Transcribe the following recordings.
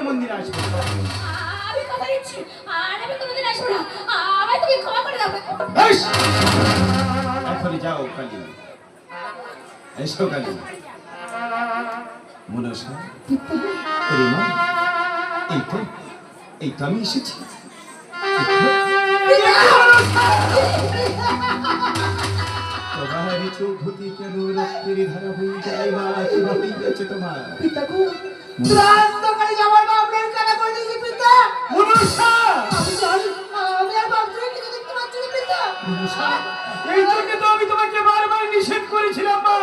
তোমার মন্দিরে আসব। আমি কথা দিচ্ছি। আর আমি কোনোদিন আসব না। আমায় তুমি ক্ষমা করে দাও। বেশ! এখনই যাও কালী। এসো কালী। মনসা ওরে মা এই তো এই তো আমি এসেছি। তোমার চৌধুরী কেন রক্তের ধারা হয়ে যায় মা কিবা হইয়াছে তোমার। পিতাকু ক্রান্তকারী যাবার মা আপনার কাটা করে দিয়েছি পিতা। মনসা আমি জানি আমি আর বাপরে কিছু দেখতে পাচ্ছি না পিতা। মনসা, এই জন্য তো আমি তোমাকে বারবার নিষেধ করেছিলাম মা।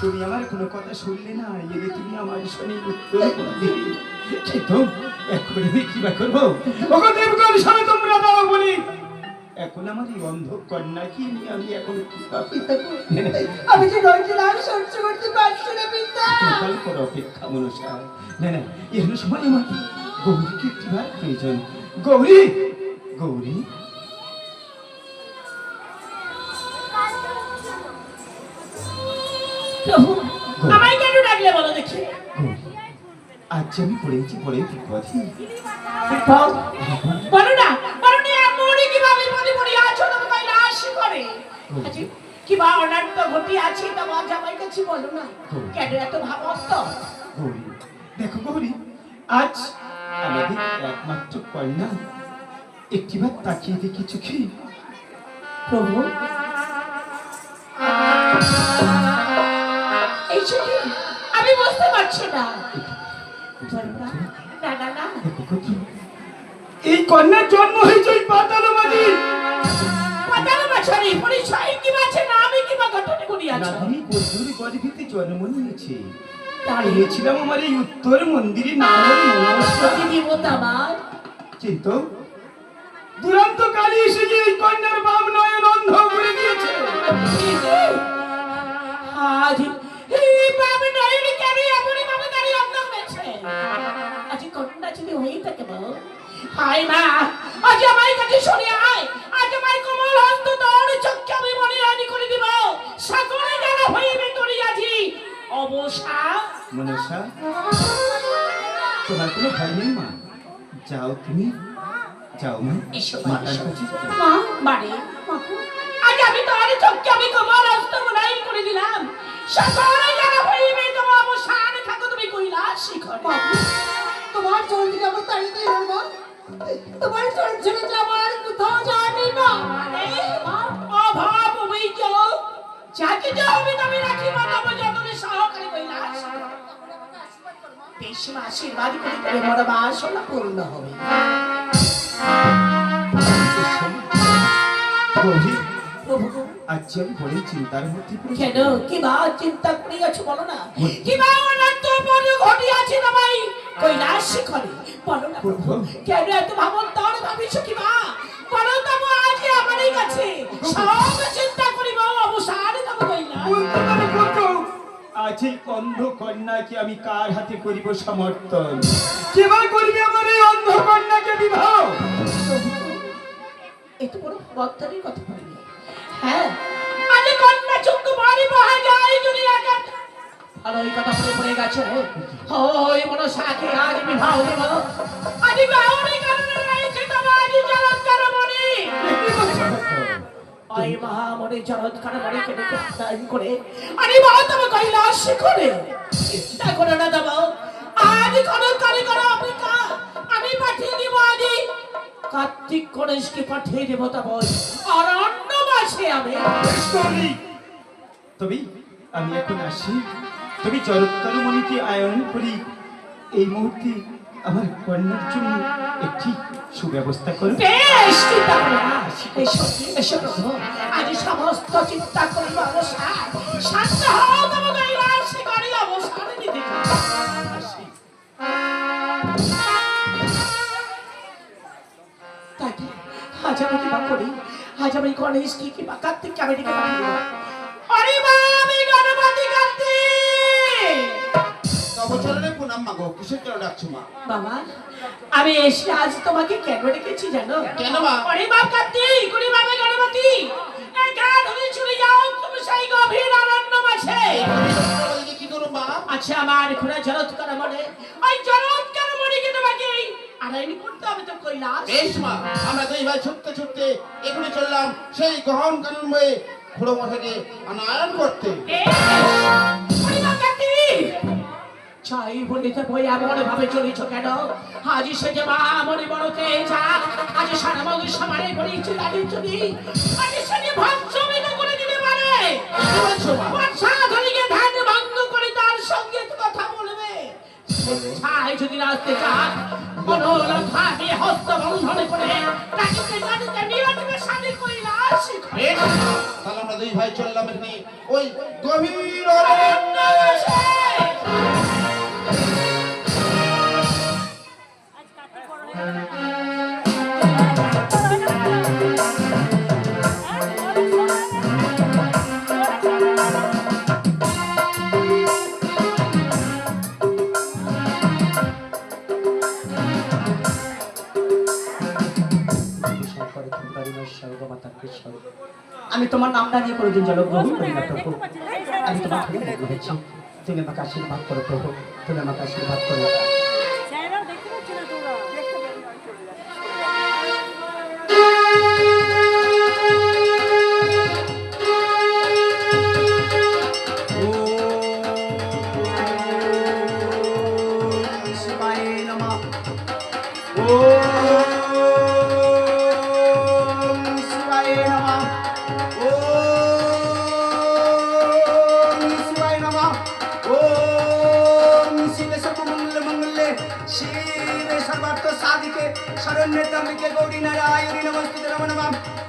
তুমি আমার কোনো কথা শুনলে না এলে তুমি আমার শনি উত্তর করবে। কিন্তু এখন আমি কি বা করব? ওগো দেবগণ সবে তোমরা দাও বলি। এখন আমার এই অন্ধ কন্যাকে নিয়ে আমি এখন আমি যে রয়েছে আর সহ্য করতে পারছি না পিতা। কাল কর অপেক্ষা মনসা না না এমন সময় আমার গৌরীকে একটিবার প্রয়োজন। গৌরী! গৌরী! প্রভু আমায় কেন ডাকলে বলো দেখি? আজ আমি পড়েছি না বলো না এমনই কীভাবে বিপদে পড়ে আছো না তোমায় লাশ করে আজ কিবা অনার্থ ঘটি আছে তোমার জামাই কাছে বলো না। কেন এত ভাবস্ত গৌরী দেখো গৌরী আজ আমাদের একমাত্র কন্যা। একটিবার তাকিয়ে দেখি চোখে। প্রভু? এই ছবি আমি বুঝতে পারছি না। এই কন্যার জন্ম হয়েছে পাতালো মাঝি কি আছে না আমি ঘটনা জন্ম নিয়েছে দাঁড়িয়েছিলাম আমার এই উত্তর মন্দিরে নাম মনস্পতি দেবতা আমার কিন্তু দুরন্ত কালী এসে যে এই কন্যার বাম নয়ন অন্ধ করে দিয়েছে আজ এই বাবা নইলে কেন এমন ভাবে দাঁড়িয়ে অন্ধ হয়েছে? আজ ঘটনা যদি হয়ে থাকে বল। হাই মা আজ আমার কাছে সরে আয়। আজ আমার কোমল হস্ত তোর চক্ষে আমি মনে রানি করে দিব। সকলে জানা হইবে তোরই আজি। অবসা। মনসা তোমার কোনো ভয় নেই মা? যাও তুমি যাও মা। মাতার কাছে মা বাড়ি আজ আমি তোর চক্ষে আমি কোমল হস্ত মনাই করে দিলাম। সকলে জানা হইবে তোমার অবসান থাকো তুমি কৈলাস শিখরে। তোমার মা। তোমার ছেড়ে যাবার কোথাও যায়নি মা অভাব অভিযোগ যাকে যে হবে তবে রাখি বানাবো যতনে সহকারে কৈলাস। বেশ আশীর্বাদ করে করে মোর বাসনা পূর্ণ হবে। প্রভু আজ আমি বড় চিন্তার মধ্যে কেন? কি বা চিন্তা করে গেছো বলো না? কি বা অনন্ত কেন এত ভাবন তোর ভাবিস কি বা বলো তবু আজ আমারই কাছে। সব চিন্তা করিব অবসান তব কৈলাস বলতে পারো কত? আজ এই অন্ধ কন্যাকে আমি কার হাতে করিব সমর্থন? কেবা করিবে আমার এই অন্ধ কন্যাকে বিবাহ? এত বড় বক্তারই কথা বলি কথা বলে পড়ে গেছে ওই মনে সাথে আজ বিবাহ দেব আজ বাউরি কারণে রয়েছে তোমার আজ চমৎকার মনে ওই মহামণি চমৎকার মনে কেটে দান করে আরে মা তুমি কৈলাস করে চিন্তা করো না দেব আজ কোনো কারিগর অপেক্ষা আমি পাঠিয়ে দিব আজই কার্তিক গণেশকে পাঠিয়ে দেব তব অরণ্য বাসে আমি তবে তবে আমি এখন আসি তবে চরৎকার মনিকে আয়ন করি এই মুহূর্তে আমার কন্যার জন্য একটি সুব্যবস্থা করো বেশ, চিন্তা করো না এসো এসো প্রভু আজ সমস্ত চিন্তা করি। তাকে আজ আমি কি করি আমি গণেশ কি কি বা কার্তিক আমি গণপতি অবচরণে প্রণাম মাগো কিসের জন্য ডাকছো মা? বাবা আমি এসে আজ তোমাকে কেন ডেকেছি জানো? কেন মা? অরে বাপ কার্তিক অরে বাবা গণপতি। গান ধরে চলে যাও তুমি সেই গভীর আনন্দ মাঝে কি করো মা? আচ্ছা আমার ঘোড়া জরৎকার মনে। ওই জরৎকার মনে ডাইনি করতে হবে তো কৈলাস বেশ মা আমরা দুই ভাই ছুটতে ছুটতে এখানে চললাম সেই গহন কানুন বয়ে খুড়ো মশাকে আনায়ন করতে। চাই বলিতে বই এমন ভাবে চলেছ কেন? আজ সে যে মা মনে বড় তেজা আজ সারা মগজ সমানে করেছি দাঁড়িয়ে চলি আজ সে যে ভৎসমিত করে দিতে পারে বর্ষা ধরিকে ধ্যান ভঙ্গ করে তার সঙ্গে কথা বলবে। ছাই যদি আসতে চান মনোলভাবে হস্ত বন্ধন করে তাকে জানিতে কৈলাস বেশ তাহলে আমরা দুই ভাই চললাম এখানে। ওই গভীর অরণ্য। তোমার নামটা নিয়ে কোনোদিন জলগ্রহণ করি না প্রভু। আমি তোমার তুমি আমাকে আশীর্বাদ করো প্রভু। তুমি আমাকে আশীর্বাদ করো।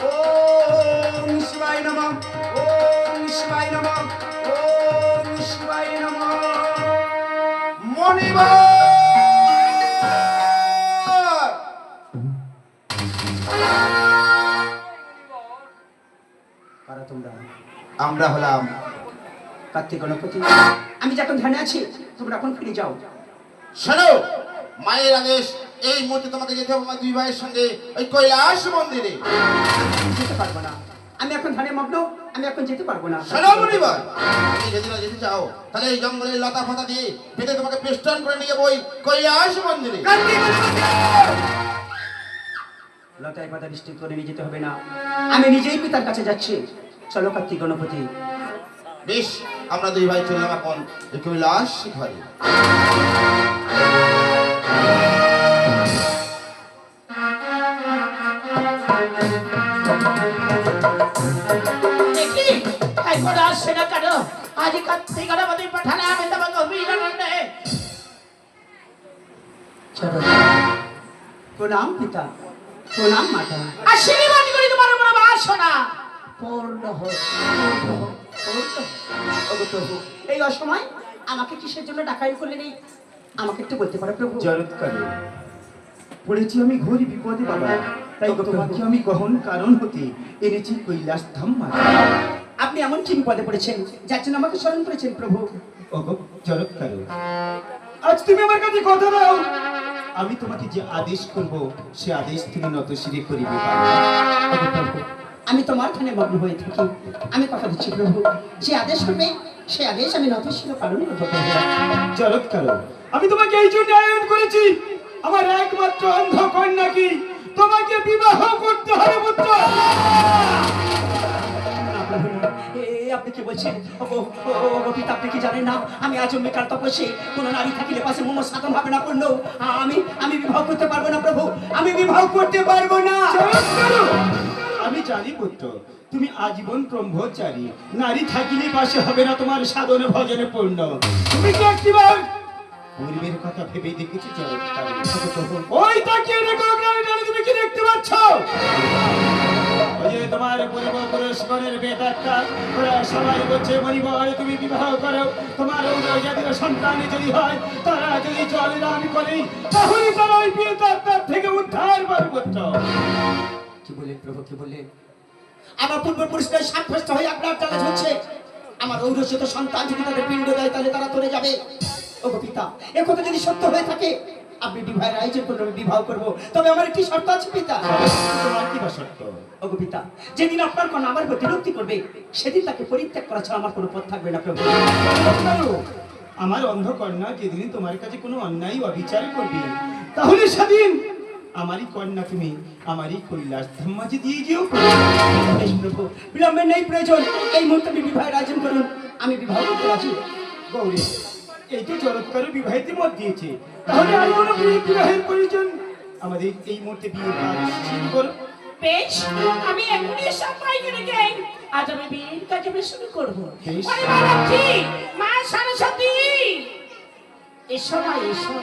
ওম শিবায় নমঃ মণিবার কারা তোমরা? আমরা হলাম। কার্তিক গণপতি। আমি যখন ধ্যানে আছি তোমরা এখন ফিরে যাও। শোনো মায়ের আদেশ এই মুহূর্তে তোমাকে যেতে হবে আমার দুই ভাইয়ের সঙ্গে ওই কৈলাস মন্দিরে। যেতে পারব না। আমি এখন ধ্যানে মগ্ন আমি এখন যেতে পারব না। শোনো মণিবার তুমি যদি না যেতে চাও তাহলে এই জঙ্গলের লতা ফাতা দিয়ে পেতে তোমাকে পেস্টন করে নিয়ে যাব ওই কৈলাস মন্দিরে। লতায় পাতা বৃষ্টি করে নিয়ে যেতে হবে না। আমি নিজেই পিতার কাছে যাচ্ছি। চলো কার্তিক গণপতি। বেশ আমরা দুই ভাই চললাম এখন কৈলাস ঘরে। চলো। প্রণাম পিতা প্রণাম মাতা। আশীর্বাদ করি তোমার উপর বাসনা। পূর্ণ হোক প্রভু এই অসময় আমাকে কিসের জন্য ডাকাই করলেন এই আমাকে একটু বলতে পারো প্রভু। জরৎকালে পড়েছি আমি ঘোর বিপদে বাবা তাই তোমাকে আমি গহন কারণ হতে এনেছি কৈলাস ধাম মাতা। এমন কি বিপদে পড়েছেন যার জন্য আমাকে স্মরণ করেছেন প্রভু। ওগো আজ তুমি আমার কাছে কথা দাও। আমি তোমাকে যে আদেশ করব সে আদেশ তুমি নত শিরে করিবে আমি তোমার ধ্যানে মগ্ন হয়ে থাকি। আমি কথা দিচ্ছি প্রভু যে আদেশ করবে সে আদেশ আমি নতশীল পালন করব প্রভু। আমি তোমাকে এই জন্য আয়োজন করেছি আমার একমাত্র অন্ধ কন্যা কি? তোমাকে বিবাহ করতে হবে পুত্র! আপনি কি বলছেন? আপনি কি জানেন না? আমি কোনো নারী থাকিলে পাশে মোমো সাধন হবে না পূর্ণ আমি আমি বিবাহ করতে পারব না, প্রভু। আমি বিবাহ করতে পারব না। আমি জানি পুত্র, তুমি আজীবন ব্রহ্মচারী। নারী থাকিলে পাশে হবে না তোমার সাধনে ভজনে পূর্ণ। তুমি কি একটিবার পূর্বের কথা ভেবে দেখেছি জরৎকার ওই তাকিয়ে দেখো তুমি কি দেখতে পাচ্ছ। তোমার পূর্বপুরুষগণের বেদাত্তা ওরা সবাই বলছে মরিবর তুমি বিবাহ করো। তোমার সন্তান যদি হয়, তারা যদি জল দান করে, তাহলে তারা ওই থেকে উদ্ধার পাবে আমার পূর্বপুরুষদের সাব্যস্ত হয়ে আপনার তারা ঝুলছে। আমার ঔরসিত সন্তান যদি তাদের পিণ্ড দেয়, তাহলে তারা তোরে যাবে। ও পিতা, এ কথা যদি সত্য হয়ে থাকে আপনি বিবাহের আয়োজন করলে আমি বিবাহ করব। তবে আমার একটি শর্ত আছে পিতা। তোমার কি পিতা যেদিন আপনার কোন আমার প্রতি বিরক্তি করবে সেদিন তাকে পরিত্যাগ করা ছাড়া আমার কোনো পথ থাকবে না প্রভু। আমার অন্ধ কন্যা যেদিন তোমার কাছে কোনো অন্যায় অবিচার করবে তাহলে সেদিন আমারই কন্যা তুমি আমারই কৈলাস ধাম্মাজি দিয়ে যেও। প্রভু বিলম্বে নেই প্রয়োজন। এই মুহূর্তে আপনি বিবাহের আয়োজন করুন। আমি বিবাহ করতে আছি গৌরী এই তো চরৎকার বিবাহিত মত দিয়েছে। তাহলে আর বিয়ে- বিবাহের প্রয়োজন। আমাদের এই মুহূর্তে বিয়ে শুরু করো বেশ আমি এখনই সব মাইকে রেখে আজ আমি বিয়ের কাজ আমি শুরু করব। মা সরস্বতী এসো না এসো।